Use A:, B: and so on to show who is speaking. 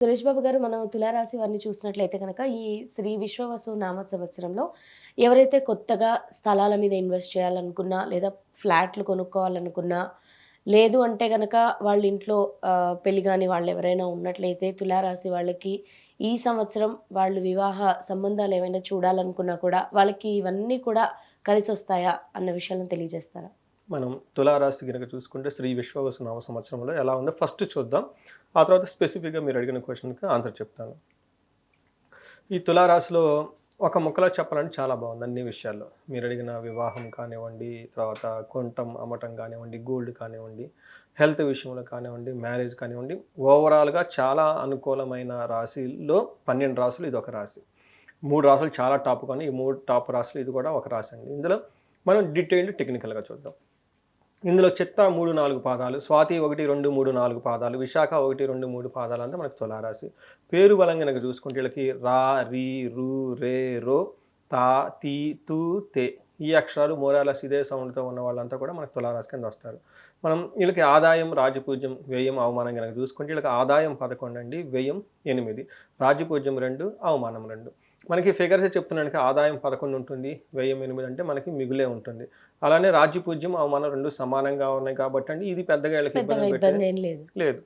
A: సురేష్ బాబు గారు మనం తులారాశి వారిని చూసినట్లయితే కనుక ఈ శ్రీ విశ్వవసు నామ సంవత్సరంలో ఎవరైతే కొత్తగా స్థలాల మీద ఇన్వెస్ట్ చేయాలనుకున్నా లేదా ఫ్లాట్లు కొనుక్కోవాలనుకున్నా లేదు అంటే కనుక వాళ్ళ ఇంట్లో పెళ్ళి కాని వాళ్ళు ఎవరైనా ఉన్నట్లయితే తులారాశి వాళ్ళకి ఈ సంవత్సరం వాళ్ళు వివాహ సంబంధాలు ఏమైనా చూడాలనుకున్నా కూడా వాళ్ళకి ఇవన్నీ కూడా కలిసి వస్తాయా అన్న విషయాలను తెలియజేస్తారా?
B: మనం తులారాశి కనుక చూసుకుంటే శ్రీ విశ్వవసు నామ సంవత్సరంలో ఎలా ఉందో ఫస్ట్ చూద్దాం. ఆ తర్వాత స్పెసిఫిక్గా మీరు అడిగిన క్వశ్చన్కి ఆన్సర్ చెప్తాను. ఈ తులారాశిలో ఒక ముక్కలో చెప్పాలంటే చాలా బాగుంది అన్ని విషయాల్లో. మీరు అడిగిన వివాహం కానివ్వండి తర్వాత కొంటం అమ్మటం కానివ్వండి గోల్డ్ కానివ్వండి హెల్త్ విషయంలో కానివ్వండి మ్యారేజ్ కానివ్వండి ఓవరాల్గా చాలా అనుకూలమైన రాశిలో పన్నెండు రాశులు ఇది ఒక రాశి. మూడు రాశులు చాలా టాప్ కానీ ఈ మూడు టాప్ రాశులు ఇది కూడా ఒక రాశి అండి. ఇందులో మనం డీటెయిల్డ్ టెక్నికల్గా చూద్దాం. ఇందులో చిత్త మూడు నాలుగు పాదాలు స్వాతి ఒకటి రెండు మూడు నాలుగు పాదాలు విశాఖ ఒకటి రెండు మూడు పాదాలు అంతా మనకు తులారాశి. పేరు బలం కనుక చూసుకుంటే వీళ్ళకి రా రీ రు రే రో తా తీ తూ తే. ఈ అక్షరాలు మోరాలస్ ఇదే సౌండ్తో ఉన్న వాళ్ళంతా కూడా మనకు తులారాశి కింద వస్తారు. మనం వీళ్ళకి ఆదాయం రాజపూజ్యం వ్యయం అవమానం కనుక చూసుకుంటే వీళ్ళకి ఆదాయం పదకొండు అండి వ్యయం ఎనిమిది. రాజపూజ్యం రెండు అవమానం రెండు. మనకి ఫిగర్స్ చెప్తున్నానికి ఆదాయం పదకొండు ఉంటుంది వ్యయం ఎనిమిది అంటే మనకి మిగులే ఉంటుంది. అలానే రాజ్యపూజ్యం అవమానం రెండు సమానంగా ఉన్నాయి కాబట్టి అండి. ఇది పెద్దగా ఇబ్బంది లేదు.